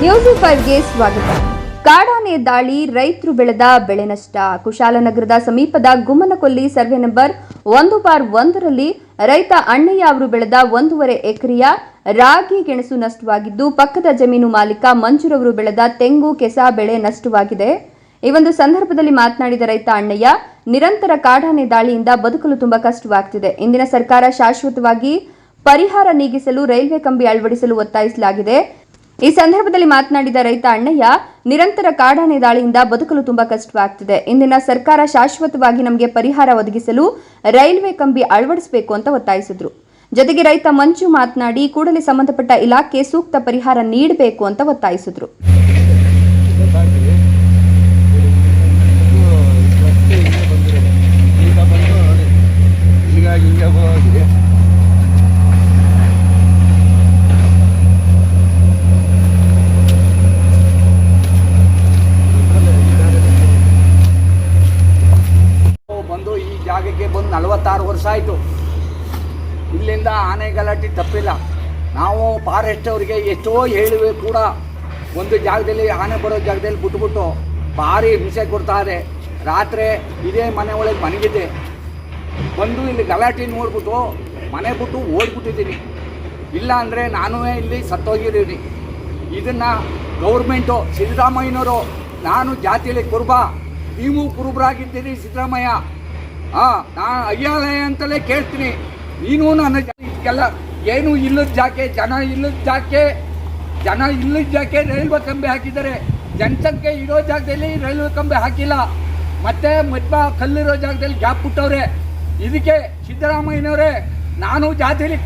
News ಸ್ವಾಗತ. ಕಾಡಾನೆ ದಾಳಿ, ರೈತರು ಬೆಳೆದ ಬೆಳೆ ನಷ್ಟ. ಕುಶಾಲನಗರದ ಸಮೀಪದ ಗುಮ್ಮನಕೊಲ್ಲಿ ಸರ್ವೆ ನಂಬರ್ ಒಂದು ಬಾರ್ ಒಂದರಲ್ಲಿ ರೈತ ಅಣ್ಣಯ್ಯ ಅವರು ಬೆಳೆದ ಒಂದೂವರೆ ಎಕರೆಯ ರಾಗಿ ಗೆಣಸು ನಷ್ಟವಾಗಿದ್ದು, ಪಕ್ಕದ ಜಮೀನು ಮಾಲೀಕ ಮಂಜುರವರು ಬೆಳೆದ ತೆಂಗು, ಕೆಸ ಬೆಳೆ ನಷ್ಟವಾಗಿದೆ. ಈ ಒಂದು ಸಂದರ್ಭದಲ್ಲಿ ಮಾತನಾಡಿದ ರೈತ ಅಣ್ಣಯ್ಯ, ನಿರಂತರ ಕಾಡಾನೆ ದಾಳಿಯಿಂದ ಬದುಕಲು ತುಂಬಾ ಕಷ್ಟವಾಗ್ತಿದೆ. ಇಂದಿನ ಸರ್ಕಾರ ಶಾಶ್ವತವಾಗಿ ಪರಿಹಾರ ನೀಗಿಸಲು, ರೈಲ್ವೆ ಕಂಬಿ ಅಳವಡಿಸಲು ಒತ್ತಾಯಿಸಲಾಗಿದೆ. ಈ ಸಂದರ್ಭದಲ್ಲಿ ಮಾತನಾಡಿದ ರೈತ ಅಣ್ಣಯ್ಯ, ನಿರಂತರ ಕಾಡಾನೆ ದಾಳಿಯಿಂದ ಬದುಕಲು ತುಂಬಾ ಕಷ್ಟವಾಗ್ತಿದೆ. ಇಂದಿನ ಸರ್ಕಾರ ಶಾಶ್ವತವಾಗಿ ನಮಗೆ ಪರಿಹಾರ ಒದಗಿಸಲು ರೈಲ್ವೆ ಕಂಬಿ ಅಳವಡಿಸಬೇಕು ಅಂತ ಒತ್ತಾಯಿಸಿದ್ರು. ಜೊತೆಗೆ ರೈತ ಮಂಜು ಮಾತನಾಡಿ, ಕೂಡಲೇ ಸಂಬಂಧಪಟ್ಟ ಇಲಾಖೆ ಸೂಕ್ತ ಪರಿಹಾರ ನೀಡಬೇಕು ಅಂತ ಒತ್ತಾಯಿಸಿದ್ರು ಬಂದು ನೋಡಿ ಈಗ ಹಿಂಗೆ ಹೋಗಿ ಬಂದು ಈ ಜಾಗಕ್ಕೆ ಬಂದು ನಲವತ್ತಾರು ವರ್ಷ ಆಯಿತು. ಇಲ್ಲಿಂದ ಆನೆ ಗಲಾಟೆ ತಪ್ಪಿಲ್ಲ. ನಾವು ಫಾರೆಸ್ಟ್ ಅವರಿಗೆ ಎಷ್ಟೋ ಹೇಳಿವೆ ಕೂಡ. ಒಂದು ಜಾಗದಲ್ಲಿ ಆನೆ ಬರೋ ಜಾಗದಲ್ಲಿ ಬಿಟ್ಬಿಟ್ಟು ಭಾರಿ ಹಿಂಸೆ ಕೊಡ್ತಾರೆ. ರಾತ್ರಿ ಇದೇ ಮನೆ ಒಳಗೆ ಮನೆಗಿದ್ದೆ ಬಂದು ಇಲ್ಲಿ ಗಲಾಟೆ ನೋಡ್ಬಿಟ್ಟು ಮನೆ ಬಿಟ್ಟು ಓಡ್ಬಿಟ್ಟಿದ್ದೀನಿ. ಇಲ್ಲ ಅಂದರೆ ನಾನೂ ಇಲ್ಲಿ ಸತ್ತೋಗಿದ್ದೀನಿ. ಇದನ್ನು ಗೌರ್ಮೆಂಟು ಸಿದ್ದರಾಮಯ್ಯನವರು, ನಾನು ಜಾತಿಯಲ್ಲಿ ಕುರುಬ, ನೀವು ಕುರುಬರಾಗಿದ್ದೀರಿ ಸಿದ್ದರಾಮಯ್ಯ. ಹಾಂ ನಾನು ಅಯ್ಯಾಲಯ ಅಂತಲೇ ಕೇಳ್ತೀನಿ. ನೀನು ನನ್ನ ಇದಕ್ಕೆಲ್ಲ ಏನು ಇಲ್ಲದ ಜಾಕೆ, ಜನ ಇಲ್ಲದ ಜಾಕೆ, ಜನ ಇಲ್ಲದ ಜಾಕೆ ರೈಲ್ವೆ ಕಂಬೆ ಹಾಕಿದ್ದಾರೆ. ಜನಸಂಖ್ಯೆ ಇರೋ ಜಾಗದಲ್ಲಿ ರೈಲ್ವೆ ಕಂಬೆ ಹಾಕಿಲ್ಲ. ಮತ್ತೆ ಮಧ್ಯ ಕಲ್ಲಿರೋ ಜಾಗದಲ್ಲಿ ಗ್ಯಾಪ್ ಬಿಟ್ಟವ್ರೆ ಇದಕ್ಕೆ ಸಿದ್ದರಾಮಯ್ಯನವರೇ, ನಾನು ಜಾತಿಯಲ್ಲಿ